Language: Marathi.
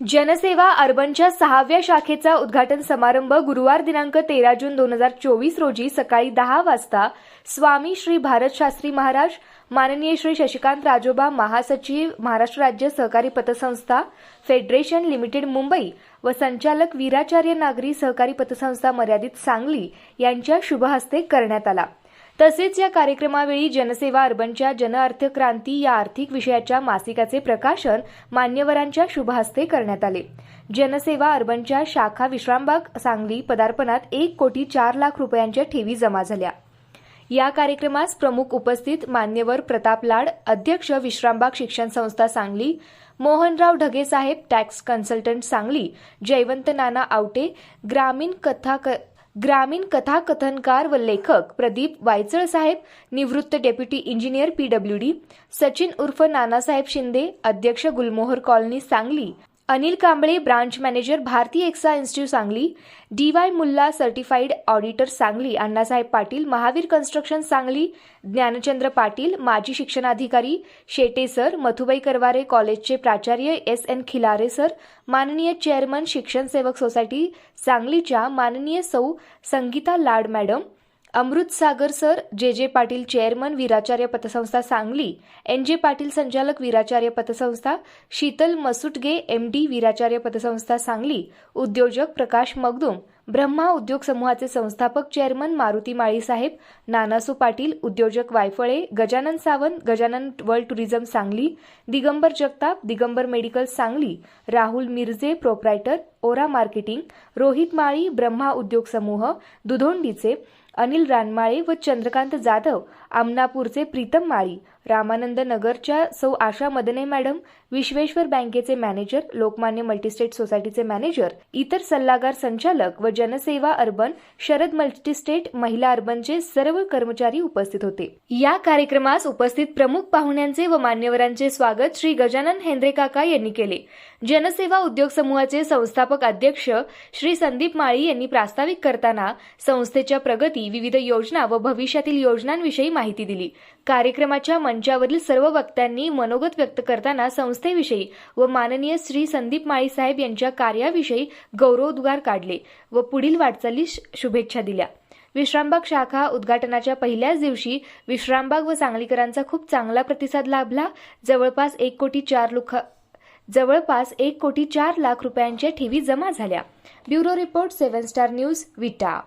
जनसेवा अर्बनच्या सहाव्या शाखेचा उद्घाटन समारंभ गुरुवार दिनांक तेरा जून दोन हजार चोवीस रोजी सकाळी दहा वाजता स्वामी श्री भारत शास्त्री महाराज माननीय श्री शशिकांत राजोबा महासचिव महाराष्ट्र राज्य सहकारी पतसंस्था फेडरेशन लिमिटेड मुंबई व संचालक वीराचार्य नागरी सहकारी पतसंस्था मर्यादित सांगली यांच्या शुभहस्ते करण्यात आला. तसेच या कार्यक्रमावेळी जनसेवा अर्बनच्या जनअर्थ क्रांती या आर्थिक विषयाच्या मासिकाचे प्रकाशन मान्यवरांच्या शुभहस्ते करण्यात आले. जनसेवा अर्बनच्या शाखा विश्रामबाग सांगली पदार्पणात एक कोटी चार लाख रुपयांच्या ठेवी जमा झाल्या. या कार्यक्रमास प्रमुख उपस्थित मान्यवर प्रताप लाड अध्यक्ष विश्रामबाग शिक्षण संस्था सांगली मोहनराव ढगे साहेब टॅक्स कन्सल्टंट सांगली जयवंत नाना आवटे ग्रामीण कथा ग्रामीण कथाकथनकार व लेखक प्रदीप वायचळ साहेब निवृत्त डेप्युटी इंजिनियर पीडब्ल्यूडी सचिन उर्फ नानासाहेब शिंदे अध्यक्ष Gulmohar colony Sangli Anil Kamble branch manager Bharati AXA institute Sangli D Y Mulla certified auditor Sangli Annasaheb Patil Mahavir construction Sangli Dnyanchandra Patil माजी शिक्षणाधिकारी शेटे सर मथुबाई करवारे कॉलेजचे प्राचार्य एस एन खिलारे सर माननीय चेअरमन शिक्षण सेवक सोसायटी सांगलीच्या माननीय सौ Sangeeta Lad madam Amrut Sagar sir J J Patil chairman वीराचार्य पतसंस्था सांगली एन जे पाटील संचालक वीराचार्य पतसंस्था शीतल मसुटगे एम डी वीराचार्य पतसंस्था सांगली उद्योजक प्रकाश मगदुम ब्रह्मा उद्योग समूहाचे संस्थापक चेअरमन मारुती माळी साहेब नानासू पाटील उद्योजक Wayphale Gajanan Sawant Gajanan world tourism Sangli Digambar Jagtap Digambar medical Sangli Rahul Mirje proprietor Aura marketing Rohit Mali Brahma उद्योग समूह दुधोंडीचे अनिल रानमाळे व चंद्रकांत जाधव आमनापूरचे प्रीतम माळी रामानंद नगरच्या सौ आशा मदने मॅडम विश्वेश्वर बँकेचे मॅनेजर लोकमान्य मल्टीस्टेट सोसायटीचे मॅनेजर इतर सल्लागार संचालक व जनसेवा अर्बन शरद मल्टीस्टेट महिला अर्बनचे सर्व कर्मचारी उपस्थित होते. या कार्यक्रमास उपस्थित प्रमुख पाहुण्यांचे व मान्यवरांचे स्वागत श्री गजानन हेंद्रे काका यांनी केले. जनसेवा उद्योग समूहाचे संस्थापक अध्यक्ष श्री संदीप माळी यांनी प्रास्ताविक करताना संस्थेच्या प्रगती विविध योजना व भविष्यातील योजनांविषयी माहिती दिली. कार्यक्रमाच्या मंचावरील सर्व वक्त्यांनी मनोगत व्यक्त करताना संस्थेविषयी व माननीय श्री संदीप माळी साहेब यांच्या कार्याविषयी गौरवोद्गार काढले व पुढील वाटचालीस शुभेच्छा दिल्या. विश्रामबाग शाखा उद्घाटनाच्या पहिल्याच दिवशी विश्रामबाग व सांगलीकरांचा खूप चांगला प्रतिसाद लाभला. जवळपास एक कोटी चार लुख जवळपास एक कोटी चार लाख रुपयांच्या ठेवी जमा झाल्या. Bureau report seven star news Vita.